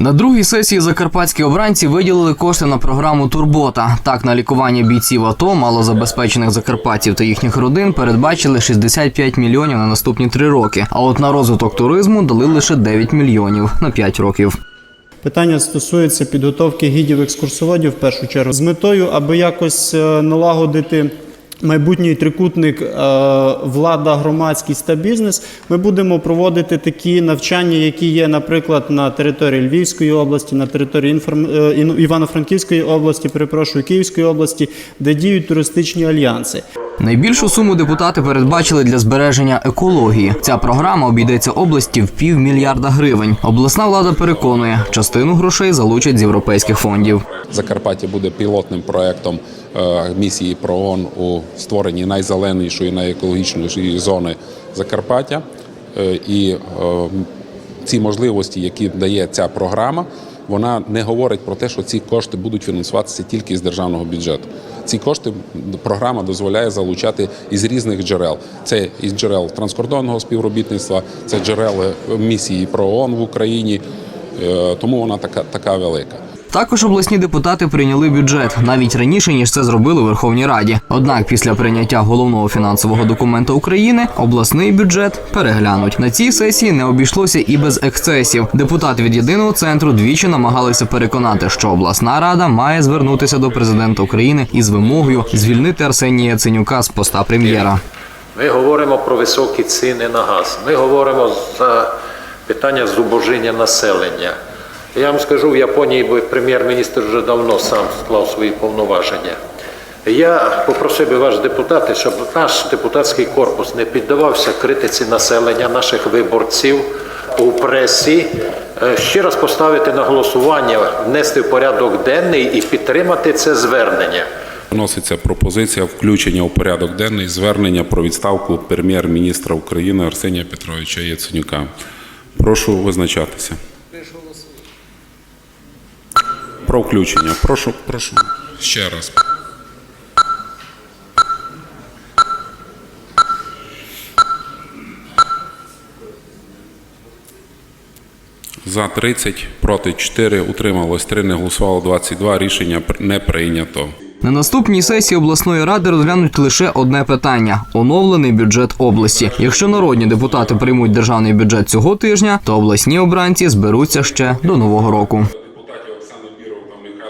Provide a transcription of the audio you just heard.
На другій сесії закарпатські обранці виділили кошти на програму Турбота. Так, на лікування бійців АТО, малозабезпечених закарпатців та їхніх родин передбачили 65 мільйонів на наступні три роки. А от на розвиток туризму дали лише 9 мільйонів на 5 років. Питання стосується підготовки гідів екскурсоводів в першу чергу з метою, аби якось е, налагодити. Майбутній трикутник е, влада, громадськість та бізнес. Ми будемо проводити такі навчання, які є, наприклад, на території Львівської області, на території інформ... е, Івано-Франківської області, перепрошую, Київської області, де діють туристичні альянси. Найбільшу суму депутати передбачили для збереження екології. Ця програма обійдеться області в півмільярда гривень. Обласна влада переконує, частину грошей залучать з європейських фондів. Закарпаття буде пілотним проектом е, місії ПРООН у створенні найзеленішої, найекологічнішої зони Закарпаття. Е, І е, ці можливості, які дає ця програма, вона не говорить про те, що ці кошти будуть фінансуватися тільки з державного бюджету. Ці кошти програма дозволяє залучати із різних джерел. Це із джерел транскордонного співробітництва, це джерел місії ПРООН в Україні. Е, Тому вона така, така велика. Також обласні депутати прийняли бюджет навіть раніше ніж це зробили у Верховній Раді. Однак, після прийняття головного фінансового документа України обласний бюджет переглянуть. На цій сесії не обійшлося і без ексцесів. Депутати від єдиного центру двічі намагалися переконати, що обласна рада має звернутися до президента України із вимогою звільнити Арсенія Яценюка з поста прем'єра. Ми говоримо про високі ціни на газ. Ми говоримо за питання зубожіння населення. Я вам скажу, в Японії прем'єр-міністр вже давно сам склав свої повноваження. Я попросив би вас, депутати, щоб наш депутатський корпус не піддавався критиці населення, наших виборців у пресі. Е, Ще раз поставити на голосування, внести в порядок денний і підтримати це звернення. Вноситься пропозиція включення у порядок денний звернення про відставку прем'єр-міністра України Арсенія Петровича Яценюка. Прошу визначатися. Про включення. Прошу, прошу. Ще раз. За 30, проти 4, утрималось 3, не голосувало 22. Рішення не прийнято. На наступній сесії обласної ради розглянуть лише одне питання оновлений бюджет області. Якщо народні депутати приймуть державний бюджет цього тижня, то обласні обранці зберуться ще до нового року.